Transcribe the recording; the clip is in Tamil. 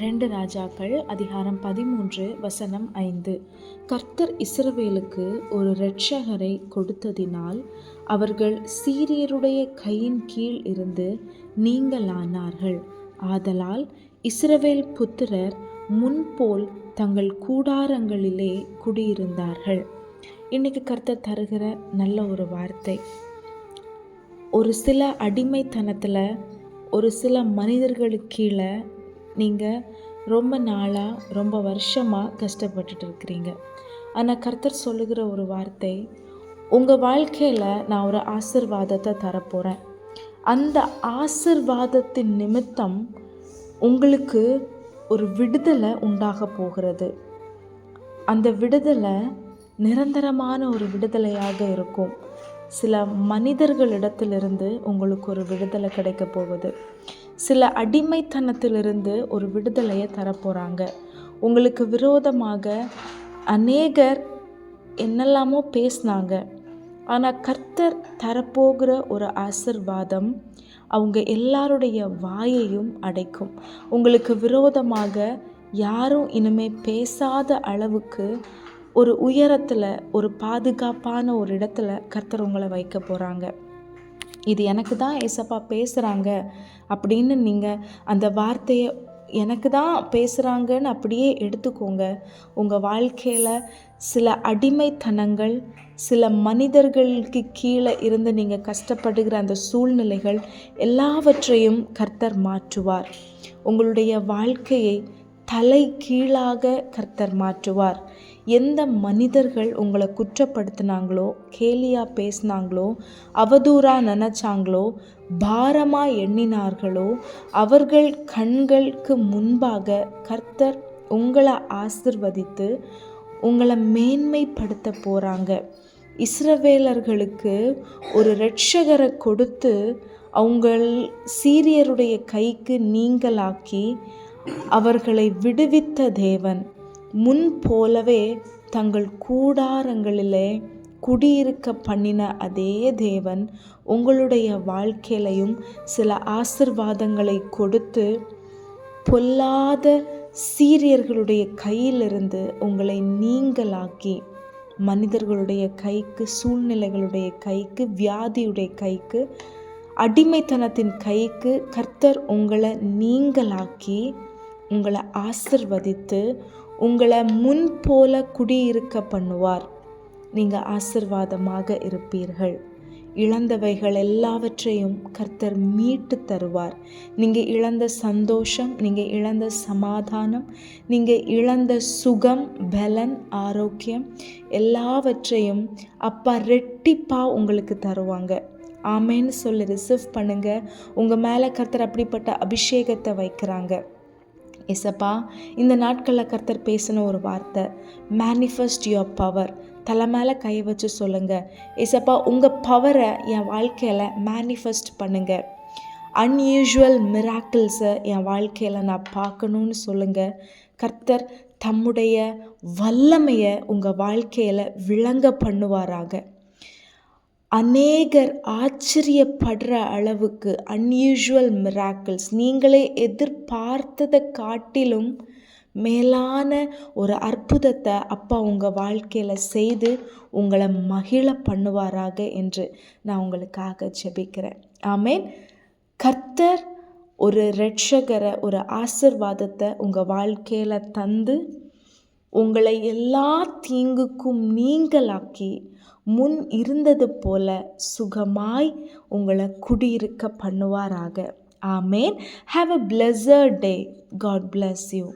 ரெண்டு ராஜாக்கள் அதிகாரம் பதிமூன்று வசனம் ஐந்து. கர்த்தர் இஸ்ரவேலுக்கு ஒரு இரட்சகரை கொடுத்ததினால் அவர்கள் சீரியருடைய கையின் கீழ் இருந்து நீங்களானார்கள் ஆதலால் இஸ்ரவேல் புத்திரர் முன்போல் தங்கள் கூடாரங்களிலே குடியிருந்தார்கள். இன்னைக்கு கர்த்தர் தருகிற நல்ல ஒரு வார்த்தை. ஒரு சில அடிமைத்தனத்தில் ஒரு சில மனிதர்களுக்கு கீழே நீங்கள் ரொம்ப நாளாக ரொம்ப வருஷமாக கஷ்டப்பட்டுட்டு இருக்கிறீங்க ஆனால் கர்த்தர் சொல்லுகிற ஒரு வார்த்தை உங்கள் வாழ்க்கையில் நான் ஒரு ஆசிர்வாதத்தை தரப்போகிறேன் அந்த ஆசிர்வாதத்தின் நிமித்தம் உங்களுக்கு ஒரு விடுதலை உண்டாக போகிறது. அந்த விடுதலை நிரந்தரமான ஒரு விடுதலையாக இருக்கும். சில மனிதர்களிடத்திலிருந்து உங்களுக்கு ஒரு விடுதலை கிடைக்க போகுது. சில அடிமைத்தனத்திலிருந்து ஒரு விடுதலையை தரப்போகிறாங்க உங்களுக்கு விரோதமாக அநேகர் என்னெல்லாமோ பேசினாங்க. ஆனால் கர்த்தர் தரப்போகிற ஒரு ஆசிர்வாதம் அவங்க எல்லாருடைய வாயையும் அடைக்கும். உங்களுக்கு விரோதமாக யாரும் இனிமே பேசாத அளவுக்கு ஒரு உயரத்தில் ஒரு பாதுகாப்பான ஒரு இடத்துல கர்த்தர் உங்களை வைக்க போகிறாங்க இது எனக்கு தான் ஏசப்பா பேசுகிறாங்க அப்படின்னு நீங்கள் அந்த வார்த்தையை எனக்கு தான் பேசுகிறாங்கன்னு அப்படியே எடுத்துக்கோங்க. உங்கள் வாழ்க்கையில் சில அடிமைத்தனங்கள் சில மனிதர்களுக்கு கீழே இருந்து நீங்கள் கஷ்டப்படுகிற அந்த சூழ்நிலைகள் எல்லாவற்றையும் கர்த்தர் மாற்றுவார். உங்களுடைய வாழ்க்கையை தலை கீழாக கர்த்தர் மாற்றுவார். எந்த மனிதர்கள் உங்களை குற்றப்படுத்தினாங்களோ கேலியாக பேசினாங்களோ அவதூறாக நினச்சாங்களோ பாரமாக எண்ணினார்களோ அவர்கள் கண்களுக்கு முன்பாக கர்த்தர் உங்களை ஆசிர்வதித்து உங்களை மேன்மைப்படுத்த போகிறாங்க இஸ்ரவேலர்களுக்கு ஒரு ரட்சகரை கொடுத்து அவங்கள் சீரியருடைய கைக்கு நீங்களாக்கி அவர்களை விடுவித்த தேவன். முன் போலவே தங்கள் கூடாரங்களிலே குடியிருக்க பண்ணின அதே தேவன் உங்களுடைய வாழ்க்கையிலையும் சில ஆசிர்வாதங்களை கொடுத்து பொல்லாத சீரியர்களுடைய கையிலிருந்து உங்களை நீங்களாக்கி மனிதர்களுடைய கைக்கு சூழ்நிலைகளுடைய கைக்கு வியாதியுடைய கைக்கு அடிமைத்தனத்தின் கைக்கு கர்த்தர் உங்களை நீங்களாக்கி உங்களை ஆசிர்வதித்து உங்களை முன் போல குடியிருக்க பண்ணுவார். நீங்கள் ஆசிர்வாதமாக இருப்பீர்கள். இழந்தவைகள் எல்லாவற்றையும் கர்த்தர் மீட்டு தருவார். நீங்கள் இழந்த சந்தோஷம் நீங்கள் இழந்த சமாதானம் நீங்கள் இழந்த சுகம் பலன் ஆரோக்கியம் எல்லாவற்றையும் அப்பா ரெட்டிப்பாக உங்களுக்கு தருவாங்க. ஆமேன்னு சொல்லி ரிசீவ் பண்ணுங்கள் உங்கள் மேலே கர்த்தர் அப்படிப்பட்ட அபிஷேகத்தை வைக்கிறாங்க. எசப்பா இந்த நாட்களில் கர்த்தர் பேசின ஒரு வார்த்தை மேனிஃபெஸ்ட் யுவர் பவர் தலை மேலே கை வச்சு சொல்லுங்கள் எசப்பா உங்கள் பவரை என் வாழ்க்கையில் மேனிஃபெஸ்ட் பண்ணுங்கள் அன்யூஷுவல் மிராக்கிள்ஸை என் வாழ்க்கையில் நான் பார்க்கணுன்னு சொல்லுங்கள் கர்த்தர் தம்முடைய வல்லமையை உங்கள் வாழ்க்கையில் விளங்க பண்ணுவாராக. அநேகர் ஆச்சரியப்படுற அளவுக்கு அன்யூஷுவல் மிராக்கிள்ஸ் நீங்களே எதிர்பார்த்ததை காட்டிலும் மேலான ஒரு அற்புதத்தை அப்பா உங்கள் வாழ்க்கையில் செய்து உங்களை மகிழ பண்ணுவாராக என்று நான் உங்களுக்காக ஜெபிக்கிறேன். ஆமேன். கர்த்தர் ஒரு ரட்சகரை ஒரு ஆசிர்வாதத்தை உங்கள் வாழ்க்கையில் தந்து உங்களை எல்லா தீங்குக்கும் நீங்களாக்கி முன் இருந்தது போல சுகமாய் உங்களை குடியிருக்க பண்ணுவாராக. ஆமேன். Have a pleasure day God bless you